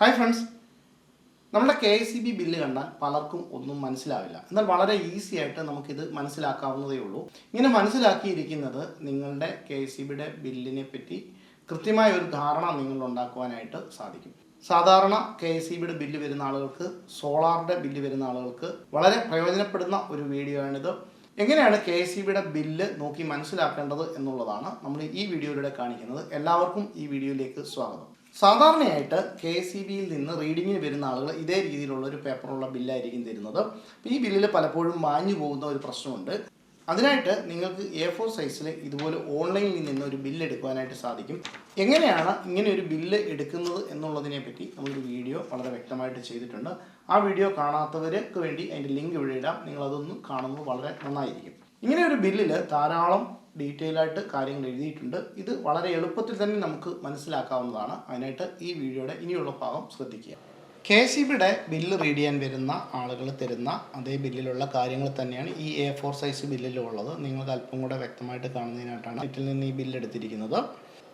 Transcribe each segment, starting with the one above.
Hi friends നമ്മുടെ K S C B bill കണ്ടാൽ പലർക്കും ഒന്നും മനസ്സിലാവില്ല. എന്നാൽ വളരെ ഈസി ആയിട്ട് നമുക്കിത് മനസ്സിലാക്കാവുന്നതേ ഉള്ളൂ. ഇങ്ങനെ മനസ്സിലാക്കിയിരിക്കുന്നത് നിങ്ങളുടെ കെ എസ് സി ബിയുടെ ബില്ലിനെ പറ്റി കൃത്യമായ ഒരു ധാരണ നിങ്ങൾ ഉണ്ടാക്കുവാനായിട്ട് സാധിക്കും. സാധാരണ കെ എസ് സി ബിയുടെ ബില്ല് വരുന്ന ആളുകൾക്ക് സോളാറിന്റെ ബില്ല് വരുന്ന ആളുകൾക്ക് വളരെ പ്രയോജനപ്പെടുന്ന ഒരു വീഡിയോ ആണിത്. എങ്ങനെയാണ് കെ എസ് സി ബിയുടെ ബില്ല് നോക്കി മനസ്സിലാക്കേണ്ടത് എന്നുള്ളതാണ് നമ്മൾ ഈ വീഡിയോയിലൂടെ കാണിക്കുന്നത്. എല്ലാവർക്കും ഈ വീഡിയോയിലേക്ക് സ്വാഗതം. സാധാരണയായിട്ട് കെ എസ് സി ബിയിൽ നിന്ന് റീഡിങ്ങിന് വരുന്ന ആളുകൾ ഇതേ രീതിയിലുള്ള ഒരു പേപ്പറുള്ള ബില്ലായിരിക്കും തരുന്നത്. ഈ ബില്ലിൽ പലപ്പോഴും മാഞ്ഞു പോകുന്ന ഒരു പ്രശ്നമുണ്ട്. അതിനായിട്ട് നിങ്ങൾക്ക് എ ഫോർ സൈസിൽ ഇതുപോലെ ഓൺലൈനിൽ നിന്ന് ഒരു ബില്ല് എടുക്കുവാനായിട്ട് സാധിക്കും. എങ്ങനെയാണ് ഇങ്ങനെ ഒരു ബില്ല് എടുക്കുന്നത് എന്നുള്ളതിനെ പറ്റി നമ്മളൊരു വീഡിയോ വളരെ വ്യക്തമായിട്ട് ചെയ്തിട്ടുണ്ട്. ആ വീഡിയോ കാണാത്തവർക്ക് വേണ്ടി അതിന്റെ ലിങ്ക് ഇവിടെ ഇടാം. നിങ്ങളതൊന്ന് കാണുന്നത് വളരെ നന്നായിരിക്കും. ഇങ്ങനെ ഒരു ബില്ലിൽ ധാരാളം ഡീറ്റെയിൽ ആയിട്ട് കാര്യങ്ങൾ എഴുതിയിട്ടുണ്ട്. ഇത് വളരെ എളുപ്പത്തിൽ തന്നെ നമുക്ക് മനസ്സിലാക്കാവുന്നതാണ്. അതിനായിട്ട് ഈ വീഡിയോയുടെ ഇനിയുള്ള ഭാഗം ശ്രദ്ധിക്കുക. കെ സി ബിയുടെ ബില്ല് റീഡ് ചെയ്യാൻ വരുന്ന ആളുകൾ തരുന്ന അതേ ബില്ലിലുള്ള കാര്യങ്ങൾ തന്നെയാണ് ഈ എ ഫോർ സൈസ് ബില്ലിലുള്ളത്. നിങ്ങൾക്ക് അല്പം കൂടെ വ്യക്തമായിട്ട് കാണുന്നതിനായിട്ടാണ് ഇതിൽ നിന്ന് ഈ ബില്ല് എടുത്തിരിക്കുന്നത്.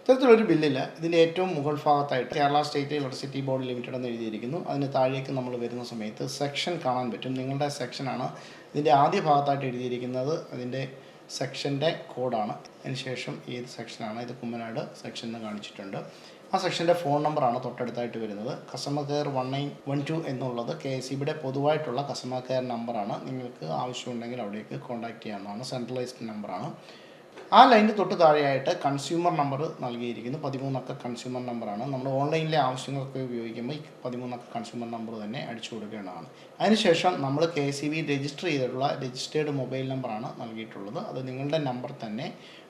ഇത്തരത്തിലൊരു ബില്ലിൽ ഇതിന്റെ ഏറ്റവും മുകൾ ഭാഗത്തായിട്ട് Kerala state electricity board limited എന്ന് എഴുതിയിരിക്കുന്നു. അതിന് താഴേക്ക് നമ്മൾ വരുന്ന സമയത്ത് സെക്ഷൻ കാണാൻ പറ്റും. നിങ്ങളുടെ സെക്ഷനാണ് ഇതിന്റെ ആദ്യ ഭാഗത്തായിട്ട് എഴുതിയിരിക്കുന്നത്. അതിന്റെ സെക്ഷന്റെ കോഡാണ്. അതിനുശേഷം ഏത് സെക്ഷനാണ്? ഇത് കുമ്മനാട് സെക്ഷൻ എന്ന് കാണിച്ചിട്ടുണ്ട്. ആ സെക്ഷന്റെ ഫോൺ നമ്പറാണ് തൊട്ടടുത്തായിട്ട് വരുന്നത്. Customer care one nine one two എന്നുള്ളത് കെ എസ് ഇ ബിയുടെ പൊതുവായിട്ടുള്ള കസ്റ്റമർ കെയർ നമ്പറാണ് നിങ്ങൾക്ക് ആവശ്യമുണ്ടെങ്കിൽ അവിടേക്ക് കോൺടാക്ട് ചെയ്യാവുന്നതാണ്. സെൻട്രലൈസ്ഡ് നമ്പറാണ് ആ ലൈനിന് തൊട്ട് താഴെയായിട്ട് കൺസ്യൂമർ നമ്പർ നൽകിയിരിക്കുന്നു. പതിമൂന്നക്ക കൺസ്യൂമർ നമ്പറാണ് നമ്മൾ ഓൺലൈനിലെ ആവശ്യങ്ങളൊക്കെ ഉപയോഗിക്കുമ്പോൾ ഈ പതിമൂന്നക്ക കൺസ്യൂമർ നമ്പർ തന്നെ അടിച്ചു കൊടുക്കേണ്ടതാണ്. അതിനുശേഷം നമ്മൾ കെ സി ബി രജിസ്റ്റർ ചെയ്തിട്ടുള്ള രജിസ്റ്റേർഡ് മൊബൈൽ നമ്പറാണ് നൽകിയിട്ടുള്ളത്. അത് നിങ്ങളുടെ നമ്പർ തന്നെ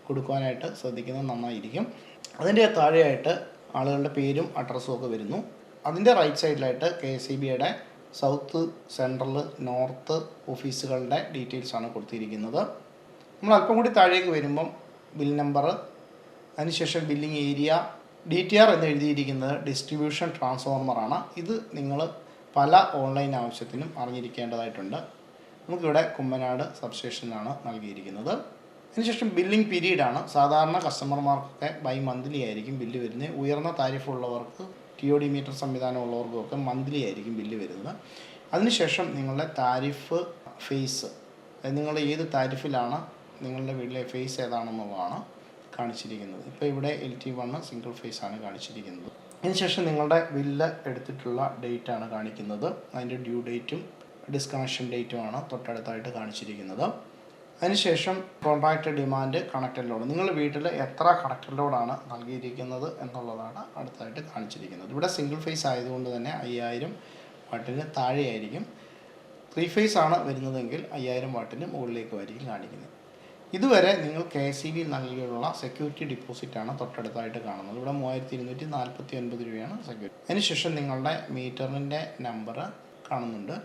കൊടുക്കുവാനായിട്ട് ശ്രദ്ധിക്കുന്നത് നന്നായിരിക്കും. അതിന്റെ താഴെയായിട്ട് ആളുകളുടെ പേരും അഡ്രസ്സും ഒക്കെ വരുന്നു. അതിന്റെ റൈറ്റ് സൈഡിലായിട്ട് കെ ഇ ബിയുടെ സൗത്ത് സെൻട്രൽ നോർത്ത് ഓഫീസുകളുടെ ഡീറ്റെയിൽസാണ് കൊടുത്തിരിക്കുന്നത്. നമ്മൾ അല്പം കൂടി താഴേക്ക് വരുമ്പം ബിൽ നമ്പർ അതിനുശേഷം billing area D T R എന്ന് എഴുതിയിരിക്കുന്നത് ഡിസ്ട്രിബ്യൂഷൻ ട്രാൻസ്ഫോർമറാണ് ഇത് നിങ്ങൾ പല ഓൺലൈൻ ആവശ്യത്തിനും അറിഞ്ഞിരിക്കേണ്ടതായിട്ടുണ്ട്. നമുക്കിവിടെ കുമ്മനാട് സബ്സ്റ്റേഷനിലാണ് നൽകിയിരിക്കുന്നത്. അതിനുശേഷം ബില്ലിംഗ് പീരീഡാണ് സാധാരണ കസ്റ്റമർമാർക്കൊക്കെ ബൈ മന്ത്ലി ആയിരിക്കും ബില്ല് വരുന്നത്. ഉയർന്ന താരിഫ് ഉള്ളവർക്ക് ടി ഒ ഡി മീറ്റർ സംവിധാനം ഉള്ളവർക്കൊക്കെ മന്ത്ലി ആയിരിക്കും ബില്ല് വരുന്നത്. അതിനുശേഷം നിങ്ങളുടെ താരിഫ് ഫേസ് നിങ്ങൾ ഏത് താരിഫിലാണ് നിങ്ങളുടെ വീട്ടിലെ ഫേസ് ഏതാണെന്നുള്ളതാണ് കാണിച്ചിരിക്കുന്നത്. ഇപ്പോൾ ഇവിടെ L T one single phase ആണ് കാണിച്ചിരിക്കുന്നത്. അതിനുശേഷം നിങ്ങളുടെ ബില്ല് എടുത്തിട്ടുള്ള ഡേറ്റ് ആണ് കാണിക്കുന്നത്. അതിന്റെ ഡ്യൂ ഡേറ്റും ഡിസ്കണക്ഷൻ ഡേറ്റുമാണ് തൊട്ടടുത്തായിട്ട് കാണിച്ചിരിക്കുന്നത്. അതിനുശേഷം കോൺട്രാക്ട് ഡിമാൻഡ് കണക്റ്റഡ് ലോഡ് നിങ്ങൾ വീട്ടിൽ എത്ര കണക്റ്റഡ് ലോഡാണ് നൽകിയിരിക്കുന്നത് എന്നുള്ളതാണ് അടുത്തായിട്ട് കാണിച്ചിരിക്കുന്നത്. ഇവിടെ സിംഗിൾ ഫേസ് ആയതുകൊണ്ട് തന്നെ അയ്യായിരം വാട്ടിന് താഴെയായിരിക്കും. ത്രീ ഫേസ് ആണ് വരുന്നതെങ്കിൽ അയ്യായിരം വാട്ടിന് മുകളിലേക്കുമായിരിക്കും കാണിക്കുന്നത്. ഇതുവരെ നിങ്ങൾ കെ എസ് സി ബി നൽകിയുള്ള സെക്യൂരിറ്റി ഡിപ്പോസിറ്റ് ആണ് തൊട്ടടുത്തായിട്ട് കാണുന്നത്. ഇവിടെ മൂവായിരത്തി ഇരുന്നൂറ്റി നാൽപ്പത്തി ഒൻപത് രൂപയാണ് സെക്യൂരിറ്റി അതിനുശേഷം നിങ്ങളുടെ മീറ്ററിന്റെ നമ്പർ കാണുന്നുണ്ട്.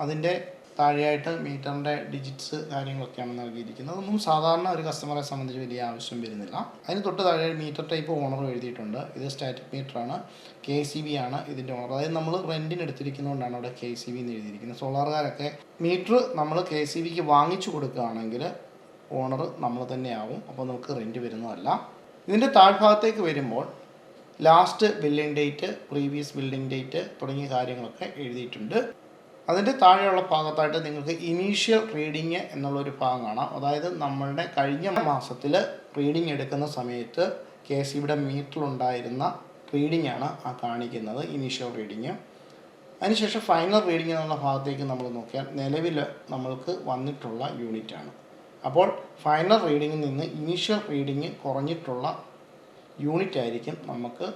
അതിന്റെ താഴെയായിട്ട് മീറ്ററിന്റെ ഡിജിറ്റ്സ് കാര്യങ്ങളൊക്കെയാണ് നൽകിയിരിക്കുന്നത്. അതൊന്നും സാധാരണ ഒരു കസ്റ്റമറെ സംബന്ധിച്ച് വലിയ ആവശ്യം വരുന്നില്ല. അതിന് തൊട്ട് താഴെ മീറ്റർ ടൈപ്പ് ഓണർ എഴുതിയിട്ടുണ്ട്. ഇത് സ്റ്റാറ്റിക് മീറ്ററാണ് കെ സി ബി ആണ് ഇതിന്റെ ഓണർ അതായത് നമ്മൾ റെന്റിന് എടുത്തിരിക്കുന്നതുകൊണ്ടാണ് അവിടെ കെ സി ബി എന്ന് എഴുതിയിരിക്കുന്നത്. സോളാറുകാരൊക്കെ മീറ്റർ നമ്മൾ കെ സി ബിക്ക് വാങ്ങിച്ചു കൊടുക്കുകയാണെങ്കിൽ ഓണർ നമ്മൾ തന്നെയാവും. അപ്പോൾ നമുക്ക് റെന്റ് വരുന്നതല്ല. ഇതിന്റെ താഴ്ഭാഗത്തേക്ക് വരുമ്പോൾ last billing date previous billing date തുടങ്ങിയ കാര്യങ്ങളൊക്കെ എഴുതിയിട്ടുണ്ട്. അതിന്റെ താഴെയുള്ള ഭാഗത്തായിട്ട് നിങ്ങൾക്ക് ഇനീഷ്യൽ റീഡിങ് എന്നുള്ളൊരു ഭാഗം കാണാം. അതായത് നമ്മളുടെ കഴിഞ്ഞ മാസത്തിൽ റീഡിങ് എടുക്കുന്ന സമയത്ത് കെ സി ബിയുടെ മീറ്ററിലുണ്ടായിരുന്ന റീഡിംഗ് ആണ് ആ കാണിക്കുന്നത് ഇനീഷ്യൽ റീഡിങ് അതിനുശേഷം ഫൈനൽ റീഡിംഗ് എന്നുള്ള ഭാഗത്തേക്ക് നമ്മൾ നോക്കിയാൽ നിലവിൽ നമ്മൾക്ക് വന്നിട്ടുള്ള യൂണിറ്റാണ് അപ്പോൾ ഫൈനൽ റീഡിങ്ങിൽ നിന്ന് ഇനീഷ്യൽ റീഡിങ് കുറഞ്ഞിട്ടുള്ള യൂണിറ്റ് ആയിരിക്കും നമുക്ക്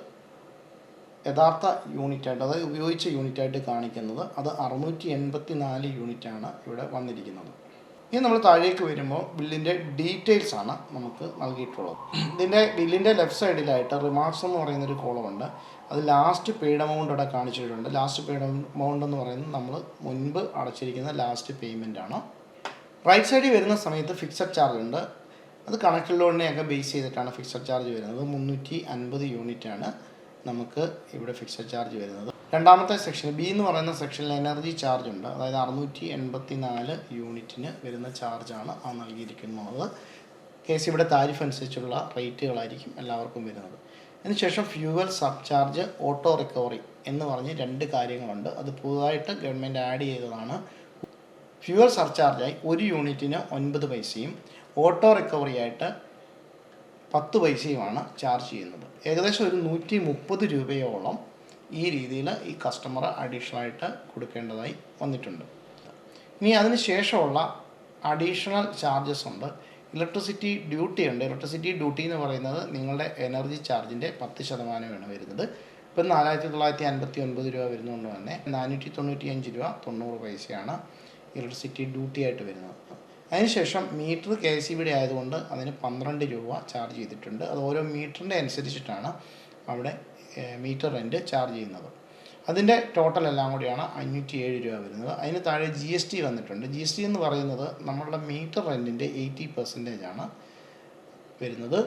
യഥാർത്ഥ യൂണിറ്റായിട്ട് അതായത് ഉപയോഗിച്ച യൂണിറ്റായിട്ട് കാണിക്കുന്നത്. അത് അറുന്നൂറ്റി എൺപത്തി നാല് യൂണിറ്റാണ് ഇവിടെ വന്നിരിക്കുന്നത്. ഇനി നമ്മൾ താഴേക്ക് വരുമ്പോൾ ബില്ലിന്റെ ഡീറ്റെയിൽസ് ആണ് നമുക്ക് നൽകിയിട്ടുള്ളത്. ഇതിന്റെ ബില്ലിന്റെ ലെഫ്റ്റ് സൈഡിലായിട്ട് റിമാർക്സ് എന്ന് പറയുന്നൊരു കോളമുണ്ട് അത് ലാസ്റ്റ് പെയ്ഡ് എമൗണ്ട് ഇവിടെ കാണിച്ചിട്ടുണ്ട്. ലാസ്റ്റ് പെയ്ഡ് എമൗണ്ട് എന്ന് പറയുന്നത് നമ്മൾ മുൻപ് അടച്ചിരിക്കുന്ന ലാസ്റ്റ് പേയ്മെന്റ് ആണ്. റൈറ്റ് സൈഡിൽ വരുന്ന സമയത്ത് ഫിക്സഡ് ചാർജ് ഉണ്ട്. അത് കണക്റ്റഡ് ലോണിനെയൊക്കെ ബേസ് ചെയ്തിട്ടാണ് ഫിക്സഡ് ചാർജ് വരുന്നത്. മുന്നൂറ്റി അൻപത് ആണ് നമുക്ക് ഇവിടെ ഫിക്സഡ് ചാർജ് വരുന്നത്. രണ്ടാമത്തെ സെക്ഷൻ ബി എന്ന് പറയുന്ന സെക്ഷനിൽ എനർജി ചാർജ് ഉണ്ട്. അതായത് അറുന്നൂറ്റി എൺപത്തി നാല് യൂണിറ്റിന് വരുന്ന ചാർജാണ് ആ നൽകിയിരിക്കുന്നത്. കേസ് ഇവിടെ താരിഫ് അനുസരിച്ചുള്ള റേറ്റുകളായിരിക്കും എല്ലാവർക്കും വരുന്നത്. അതിനുശേഷം fuel sub charge auto recovery എന്ന് പറഞ്ഞ് രണ്ട് കാര്യങ്ങളുണ്ട്. അത് പുതുതായിട്ട് ഗവൺമെന്റ് ആഡ് ചെയ്തതാണ്. ഫ്യൂവൽ സർചാർജായി ഒരു യൂണിറ്റിന് ഒൻപത് പൈസയും ഓട്ടോ റിക്കവറി ആയിട്ട് പത്ത് പൈസയുമാണ് ചാർജ് ചെയ്യുന്നത്. ഏകദേശം ഒരു നൂറ്റി മുപ്പത് രൂപയോളം ഈ രീതിയിൽ ഈ കസ്റ്റമർ അഡീഷണലായിട്ട് കൊടുക്കേണ്ടതായി വന്നിട്ടുണ്ട്. ഇനി അതിന് ശേഷമുള്ള അഡീഷണൽ ചാർജസ് ഉണ്ട്. ഇലക്ട്രിസിറ്റി ഡ്യൂട്ടി ഉണ്ട്. ഇലക്ട്രിസിറ്റി ഡ്യൂട്ടി എന്ന് പറയുന്നത് നിങ്ങളുടെ എനർജി ചാർജിന്റെ പത്ത് ശതമാനമാണ് വരുന്നത്. ഇപ്പം നാലായിരത്തി തൊള്ളായിരത്തി അൻപത്തി ഒൻപത് രൂപ വരുന്നതുകൊണ്ട് തന്നെ നാനൂറ്റി തൊണ്ണൂറ്റി അഞ്ച് രൂപ തൊണ്ണൂറ് പൈസയാണ് ഇലക്ട്രിസിറ്റി ഡ്യൂട്ടി ആയിട്ട് വരുന്നത്. അതിനുശേഷം മീറ്റർ കെ സി ബിയുടെ ആയതുകൊണ്ട് അതിന് പന്ത്രണ്ട് രൂപ ചാർജ് ചെയ്തിട്ടുണ്ട്. അത് ഓരോ മീറ്ററിന്റെ അനുസരിച്ചിട്ടാണ് അവിടെ മീറ്റർ റെന്റ് ചാർജ് ചെയ്യുന്നത്. അതിന്റെ ടോട്ടൽ എല്ലാം കൂടിയാണ് അഞ്ഞൂറ്റി ഏഴ് രൂപ വരുന്നത്. അതിന് താഴെ ജി എസ് ടി വന്നിട്ടുണ്ട്. ജി എസ് ടി എന്ന് പറയുന്നത് നമ്മളുടെ മീറ്റർ റെന്റിന്റെ എയ്റ്റി പെർസെന്റേജ് ആണ് വരുന്നത്.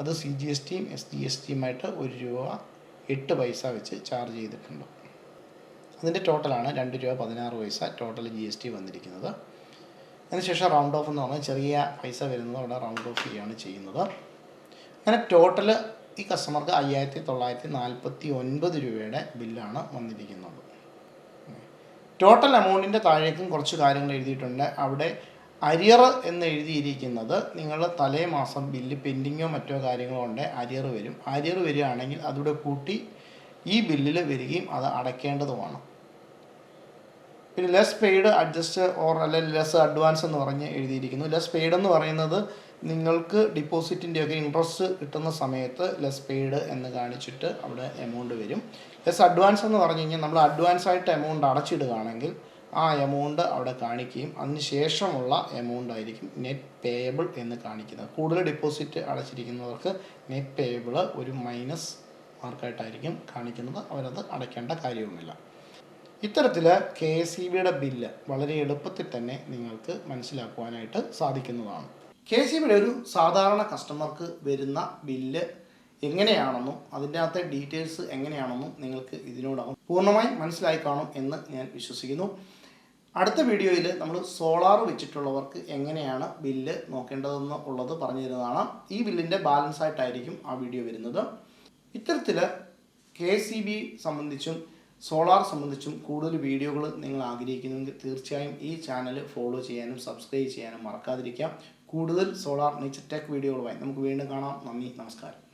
അത് സി ജി എസ് ടിയും എസ് ജി എസ് ടിയുമായിട്ട് ഒരു രൂപ എട്ട് പൈസ വെച്ച് ചാർജ് ചെയ്തിട്ടുണ്ട്. അതിന്റെ ടോട്ടലാണ് രണ്ട് രൂപ പതിനാറ് പൈസ ടോട്ടൽ ജി എസ് ടി വന്നിരിക്കുന്നത്. അതിനുശേഷം റൗണ്ട് ഓഫ് എന്ന് പറഞ്ഞാൽ ചെറിയ പൈസ വരുന്നത് അവിടെ റൗണ്ട് ഓഫ് ചെയ്യുകയാണ് ചെയ്യുന്നത്. അങ്ങനെ ടോട്ടൽ ഈ കസ്റ്റമർക്ക് അയ്യായിരത്തി തൊള്ളായിരത്തി നാൽപ്പത്തി ഒൻപത് രൂപയുടെ ബില്ലാണ് വന്നിരിക്കുന്നത്. ടോട്ടൽ എമൗണ്ടിന്റെ താഴേക്കും കുറച്ച് കാര്യങ്ങൾ എഴുതിയിട്ടുണ്ട്. അവിടെ അരിയർ എന്ന് എഴുതിയിരിക്കുന്നത് നിങ്ങൾ തലേ മാസം ബില്ല് പെൻഡിങ്ങോ മറ്റോ കാര്യങ്ങളോ ഉണ്ട് അരിയർ വരും. അരിയർ വരികയാണെങ്കിൽ അതിവിടെ കൂട്ടി ഈ ബില്ലിൽ വരികയും അത് അടയ്ക്കേണ്ടതുമാണ്. പിന്നെ ലെസ് പെയ്ഡ് അഡ്ജസ്റ്റ് ഓർ അല്ലെങ്കിൽ ലെസ് അഡ്വാൻസ് എന്ന് പറഞ്ഞ് എഴുതിയിരിക്കുന്നു. ലെസ് പെയ്ഡ് എന്ന് പറയുന്നത് നിങ്ങൾക്ക് ഡിപ്പോസിറ്റിന്റെ ഒക്കെ ഇൻട്രസ്റ്റ് കിട്ടുന്ന സമയത്ത് ലെസ് പെയ്ഡ് എന്ന് കാണിച്ചിട്ട് അവിടെ എമൗണ്ട് വരും. ലെസ് അഡ്വാൻസ് എന്ന് പറഞ്ഞു കഴിഞ്ഞാൽ നമ്മൾ അഡ്വാൻസ് ആയിട്ട് എമൗണ്ട് അടച്ചിടുകയാണെങ്കിൽ ആ എമൗണ്ട് അവിടെ കാണിക്കുകയും അതിന് ശേഷമുള്ള എമൗണ്ട് ആയിരിക്കും നെറ്റ് പേയബിൾ എന്ന് കാണിക്കുന്നത്. കൂടുതൽ ഡിപ്പോസിറ്റ് അടച്ചിരിക്കുന്നവർക്ക് നെറ്റ് പേയബിൾ ഒരു മൈനസ് മാർക്കായിട്ടായിരിക്കും കാണിക്കുന്നത്. അവരത് അടയ്ക്കേണ്ട കാര്യവുമില്ല. ഇത്തരത്തിൽ കെ എസ് ഇ ബിയുടെ ബില്ല് വളരെ എളുപ്പത്തിൽ തന്നെ നിങ്ങൾക്ക് മനസ്സിലാക്കുവാനായിട്ട് സാധിക്കുന്നതാണ്. കെ എസ് ഇ ബിയുടെ ഒരു സാധാരണ കസ്റ്റമർക്ക് വരുന്ന ബില്ല് എങ്ങനെയാണെന്നും അതിന്റെ അകത്തെ ഡീറ്റെയിൽസ് എങ്ങനെയാണെന്നും നിങ്ങൾക്ക് ഇതിനോടകം പൂർണമായും മനസ്സിലായി കാണും എന്ന് ഞാൻ വിശ്വസിക്കുന്നു. അടുത്ത വീഡിയോയിൽ നമ്മൾ സോളാർ വെച്ചിട്ടുള്ളവർക്ക് എങ്ങനെയാണ് ബില്ല് നോക്കേണ്ടതെന്ന് ഉള്ളത് പറഞ്ഞു തരുന്നതാണ് ഈ ബില്ലിന്റെ ബാലൻസ് ആയിട്ടായിരിക്കും ആ വീഡിയോ വരുന്നത്. ഇത്തരത്തിൽ കെ സി ബി സംബന്ധിച്ചും സോളാർ സംബന്ധിച്ചും കൂടുതൽ വീഡിയോകൾ നിങ്ങൾ ആഗ്രഹിക്കുന്നെങ്കിൽ തീർച്ചയായും ഈ ചാനൽ ഫോളോ ചെയ്യാനും സബ്സ്ക്രൈബ് ചെയ്യാനും മറക്കാതിരിക്കാം. കൂടുതൽ സോളാർ നേച്ചർ ടെക് വീഡിയോകളുമായി നമുക്ക് വീണ്ടും കാണാം. നന്ദി നമസ്കാരം.